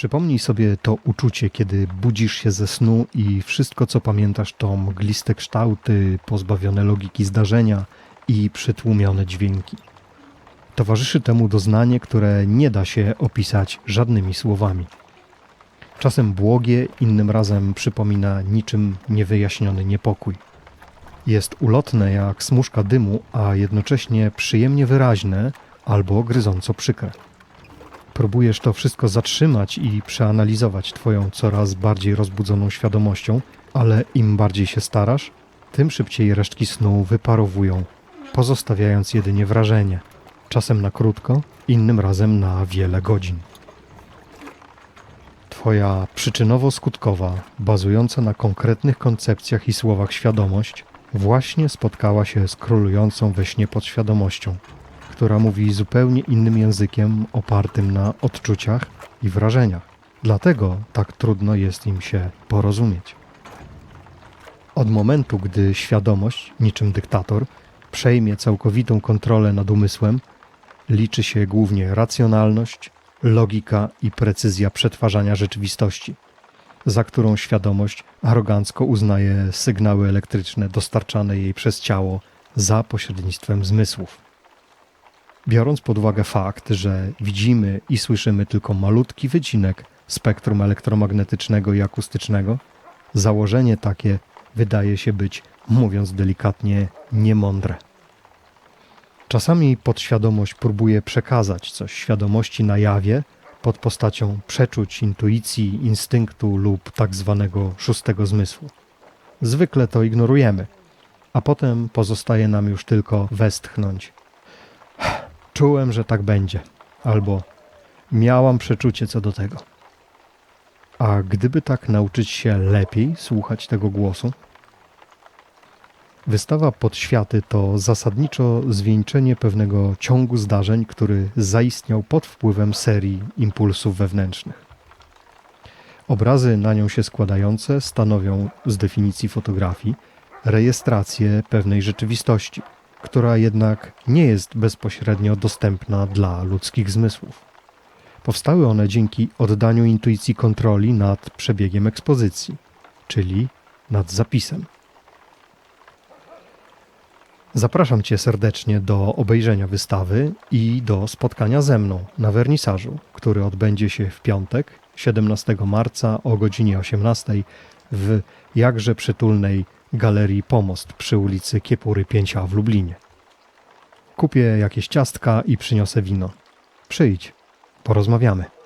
Przypomnij sobie to uczucie, kiedy budzisz się ze snu i wszystko, co pamiętasz, to mgliste kształty, pozbawione logiki zdarzenia i przytłumione dźwięki. Towarzyszy temu doznanie, które nie da się opisać żadnymi słowami. Czasem błogie, innym razem przypomina niczym niewyjaśniony niepokój. Jest ulotne jak smuszka dymu, a jednocześnie przyjemnie wyraźne albo gryząco przykre. Próbujesz to wszystko zatrzymać i przeanalizować Twoją coraz bardziej rozbudzoną świadomością, ale im bardziej się starasz, tym szybciej resztki snu wyparowują, pozostawiając jedynie wrażenie, czasem na krótko, innym razem na wiele godzin. Twoja przyczynowo-skutkowa, bazująca na konkretnych koncepcjach i słowach świadomość, właśnie spotkała się z królującą we śnie podświadomością, która mówi zupełnie innym językiem opartym na odczuciach i wrażeniach. Dlatego tak trudno jest im się porozumieć. Od momentu, gdy świadomość, niczym dyktator, przejmie całkowitą kontrolę nad umysłem, liczy się głównie racjonalność, logika i precyzja przetwarzania rzeczywistości, za którą świadomość arogancko uznaje sygnały elektryczne dostarczane jej przez ciało za pośrednictwem zmysłów. Biorąc pod uwagę fakt, że widzimy i słyszymy tylko malutki wycinek spektrum elektromagnetycznego i akustycznego, założenie takie wydaje się być, mówiąc delikatnie, niemądre. Czasami podświadomość próbuje przekazać coś świadomości na jawie pod postacią przeczuć, intuicji, instynktu lub tak zwanego szóstego zmysłu. Zwykle to ignorujemy, a potem pozostaje nam już tylko westchnąć. Czułem, że tak będzie, albo miałam przeczucie co do tego. A gdyby tak nauczyć się lepiej słuchać tego głosu? Wystawa Podświaty to zasadniczo zwieńczenie pewnego ciągu zdarzeń, który zaistniał pod wpływem serii impulsów wewnętrznych. Obrazy na nią się składające stanowią z definicji fotografii rejestrację pewnej rzeczywistości, która jednak nie jest bezpośrednio dostępna dla ludzkich zmysłów. Powstały one dzięki oddaniu intuicji kontroli nad przebiegiem ekspozycji, czyli nad zapisem. Zapraszam Cię serdecznie do obejrzenia wystawy i do spotkania ze mną na wernisażu, który odbędzie się w piątek, 17 marca o godzinie 18 w jakże przytulnej Galerii Pomost przy ulicy Kiepury 5A w Lublinie. Kupię jakieś ciastka i przyniosę wino. Przyjdź, porozmawiamy.